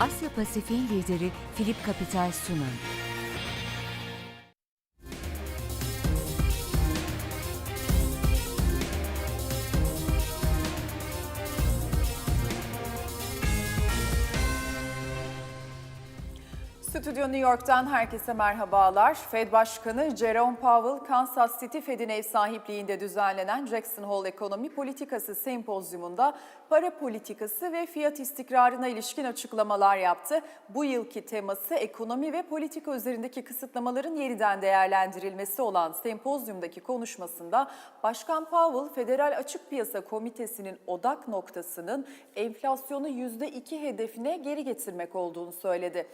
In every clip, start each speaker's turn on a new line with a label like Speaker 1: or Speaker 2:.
Speaker 1: Asya Pasifik'in lideri Philip Capital sunar.
Speaker 2: Stüdyo New York'tan herkese merhabalar. Fed Başkanı Jerome Powell, Kansas City Fed'in ev sahipliğinde düzenlenen Jackson Hole Ekonomi Politikası Sempozyumunda para politikası ve fiyat istikrarına ilişkin açıklamalar yaptı. Bu yılki teması ekonomi ve politika üzerindeki kısıtlamaların yeniden değerlendirilmesi olan sempozyumdaki konuşmasında Başkan Powell, Federal Açık Piyasa Komitesi'nin odak noktasının enflasyonu %2 hedefine geri getirmek olduğunu söyledi.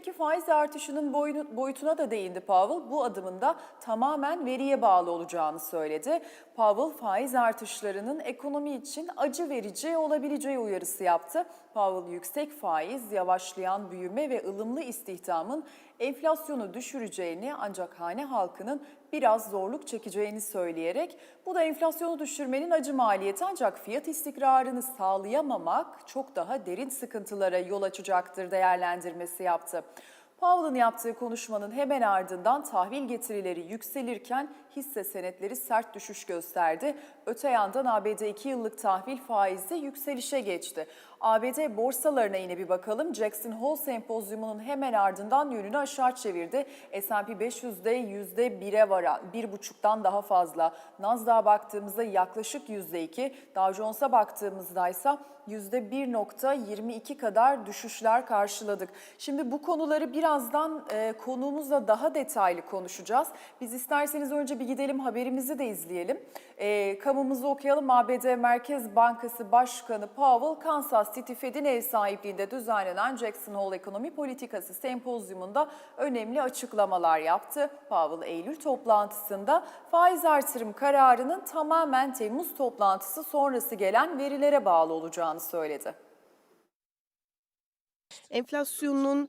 Speaker 2: Eylül'deki faiz artışının boyutuna da değindi Powell. Bu adımın da tamamen veriye bağlı olacağını söyledi. Powell faiz artışlarının ekonomi için acı verici olabileceği uyarısı yaptı. Powell yüksek faiz, yavaşlayan büyüme ve ılımlı istihdamın enflasyonu düşüreceğini ancak hane halkının biraz zorluk çekeceğini söyleyerek bu da enflasyonu düşürmenin acı maliyeti ancak fiyat istikrarını sağlayamamak çok daha derin sıkıntılara yol açacaktır değerlendirmesi yaptı. Powell'ın yaptığı konuşmanın hemen ardından tahvil getirileri yükselirken hisse senetleri sert düşüş gösterdi. Öte yandan ABD 2 yıllık tahvil faizi yükselişe geçti. ABD borsalarına yine bir bakalım. Jackson Hole sempozyumunun hemen ardından yönünü aşağı çevirdi. S&P 500'de %1'e varan, 1,5'tan daha fazla. Nasdaq'a baktığımızda yaklaşık %2, Dow Jones'a baktığımızda ise %1.22 kadar düşüşler karşıladık. Şimdi bu konuları birazdan e, konuğumuzla daha detaylı konuşacağız. Biz isterseniz önce bir gidelim haberimizi de izleyelim. E, kamumuzu okuyalım. ABD Merkez Bankası Başkanı Powell, Kansas City Fed'in ev sahipliğinde düzenlenen Jackson Hole Ekonomi Politikası Sempozyumunda önemli açıklamalar yaptı. Powell Eylül toplantısında faiz artırım kararının tamamen Temmuz toplantısı sonrası gelen verilere bağlı olacağını söyledi.
Speaker 3: Enflasyonun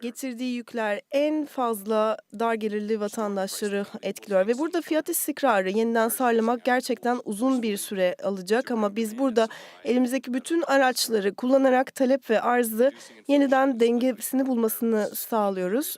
Speaker 3: getirdiği yükler en fazla dar gelirli vatandaşları etkiliyor ve burada fiyat istikrarı yeniden sağlamak gerçekten uzun bir süre alacak ama biz burada elimizdeki bütün araçları kullanarak talep ve arzı yeniden dengesini bulmasını sağlıyoruz.